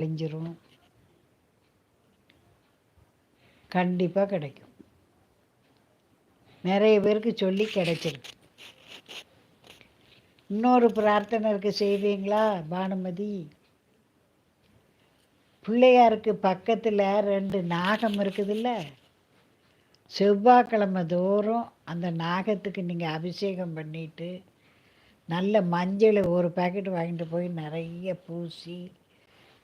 அழிஞ்சிரும் கண்டிப்பாக கிடைக்கும். நிறைய பேருக்கு சொல்லி கிடைச்சிருக்கு. இன்னொரு பிரார்த்தனை இருக்கு செய்வீங்களா பானுமதி? பிள்ளையாருக்கு பக்கத்தில் ரெண்டு நாகம் இருக்குதுல்ல. செவ்வாய்க்கிழமை தோறும் அந்த நாகத்துக்கு நீங்கள் அபிஷேகம் பண்ணிட்டு நல்ல மஞ்சள் ஒரு பேக்கெட் வாங்கிட்டு போய் நிறைய பூசி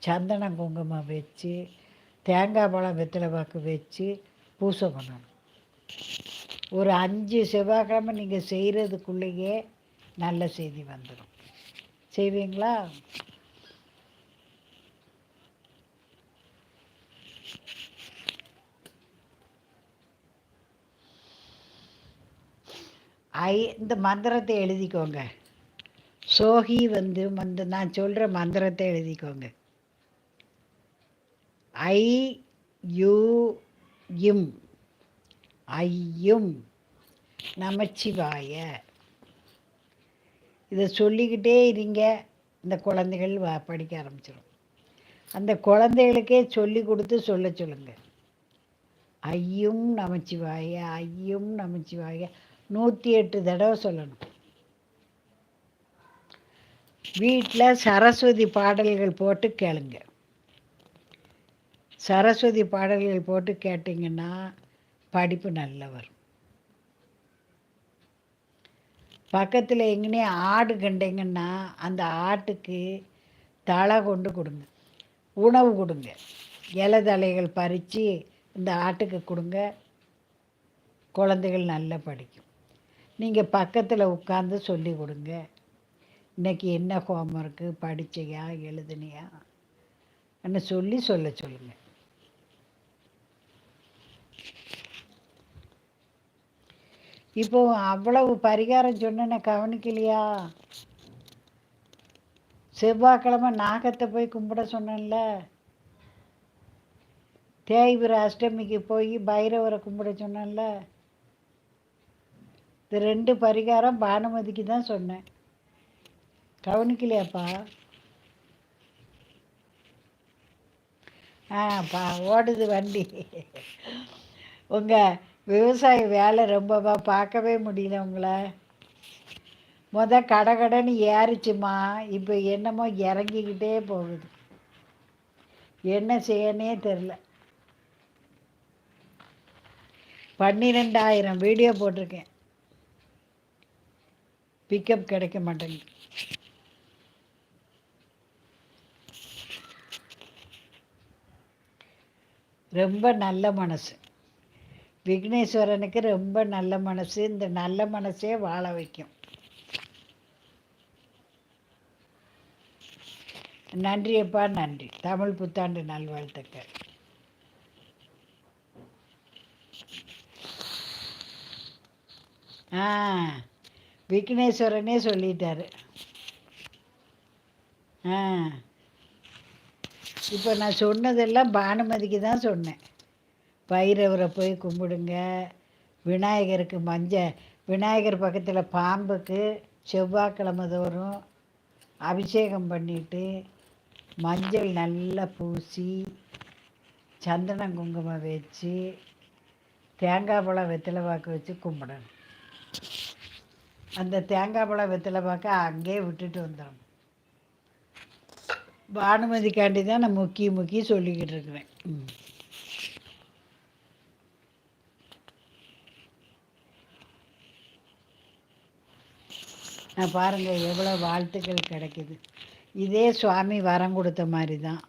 சந்தனம் குங்குமம் வச்சு தேங்காய் பழம் வெத்தலை பாக்கு வச்சு பூசை பண்ணணும். ஒரு அஞ்சு செவ்வாய்க்கிழமை நீங்கள் செய்கிறதுக்குள்ளேயே நல்ல செய்தி வந்துடும் செய்வீங்களா? ஐ இந்த மந்திரத்தை எழுதிக்கோங்க. சோகி வந்து வந்து நான் சொல்கிற மந்திரத்தை எழுதிக்கோங்க. ஐ யு இம். ஐயும் நமச்சிவாய. இதை சொல்லிக்கிட்டே இருங்க. இந்த குழந்தைகள் வ படிக்க ஆரம்பிச்சிடும் அந்த குழந்தைகளுக்கே சொல்லி கொடுத்து சொல்ல சொல்லுங்க. ஐயும் நமச்சிவாய ஐயும் நமச்சிவாய. நூற்றி எட்டு தடவை சொல்லணும். வீட்டில் சரஸ்வதி பாடல்கள் போட்டு கேளுங்க. சரஸ்வதி பாடல்கள் போட்டு கேட்டிங்கன்னா படிப்பு நல்லா வரும். பக்கத்தில் எங்கேனே ஆடு கண்டிங்கன்னா அந்த ஆட்டுக்கு தலை கொண்டு கொடுங்க. உணவு கொடுங்க. இலை தலைகள் பறித்து இந்த ஆட்டுக்கு கொடுங்க. குழந்தைகள் நல்லா படிக்கும். நீங்கள் பக்கத்தில் உட்காந்து சொல்லி கொடுங்க. இன்றைக்கி என்ன ஹோம்ஒர்க்கு படித்தையா எழுதுனியா? என்ன சொல்லி சொல்ல சொல்லுங்கள் இப்போ அவ்வளவு பரிகாரம் சொன்னேன்னு கவனிக்கலையா? செவ்வாய்க்கிழமை நாகத்தை போய் கும்பிட சொன்னேன்ல. தேய்பிர அஷ்டமிக்கு போய் பைரவரை கும்பிட சொன்னேன்ல. இது ரெண்டு பரிகாரம் பானுமதிக்கு தான் சொன்னேன். கவனிக்கலையாப்பா? ஆ பா ஓடுது வண்டி. உங்கள் விவசாய வேலை ரொம்பவா பார்க்கவே முடியல உங்களை. முத கடகடன்னு ஏறிச்சுமா இப்போ என்னமோ இறங்கிக்கிட்டே போகுது. என்ன செய்யனே தெரில. பன்னிரெண்டாயிரம் வீடியோ போட்டிருக்கேன். பிக்கப் கிடைக்க மாட்டேங்குது. ரொம்ப நல்ல மனசு. விக்னேஸ்வரனுக்கு ரொம்ப நல்ல மனசு இந்த நல்ல மனசே வாழ வைக்கும். நன்றியப்பா நன்றி. தமிழ் புத்தாண்டு நல்வாழ்த்துக்கள். ஆ விக்னேஸ்வரனே சொல்லிட்டாரு. ஆ. இப்போ நான் சொன்னதெல்லாம் பானுமதிக்கு தான் சொன்னேன். பைரவரை போய் கும்பிடுங்க. விநாயகருக்கு மஞ்சள் விநாயகர் பக்கத்தில் பாம்புக்கு செவ்வாய்க்கிழமை தோறும் அபிஷேகம் பண்ணிவிட்டு மஞ்சள் நல்லா பூசி சந்தனம் குங்குமம் வச்சு தேங்காய் பழம் வெத்தலை பாக்கு வச்சு கும்பிடணும். அந்த தேங்காய் பழம் வெத்தலை பாக்க அங்கேயே விட்டுட்டு வந்துடணும். பானுமதிக்காண்டி தான் நான் முக்கிய முக்கிய சொல்லிக்கிட்டு இருக்கிறேன். நான் பாருங்கள் எவ்வளோ வாழ்த்துக்கள் கிடைக்குது. இதே சுவாமி வரம் கொடுத்த மாதிரி தான்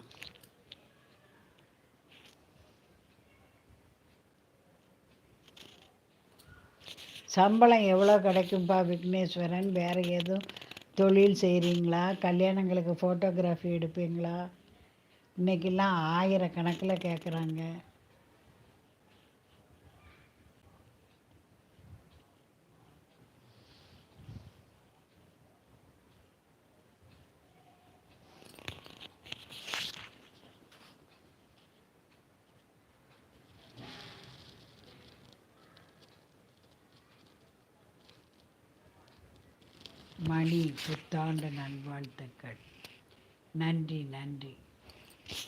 சம்பளம் எவ்வளோ கிடைக்கும்ப்பா விக்னேஸ்வரன்? வேறு எதுவும்? தொழில் செய்கிறீங்களா கல்யாணங்களுக்கு ஃபோட்டோகிராஃபி எடுப்பீங்களா? இன்றைக்கெல்லாம் ஆயிரக்கணக்கில் கேட்குறாங்க மணி புத்தாண்டு நல்வாழ்த்துக்கள். நன்றி நன்றி.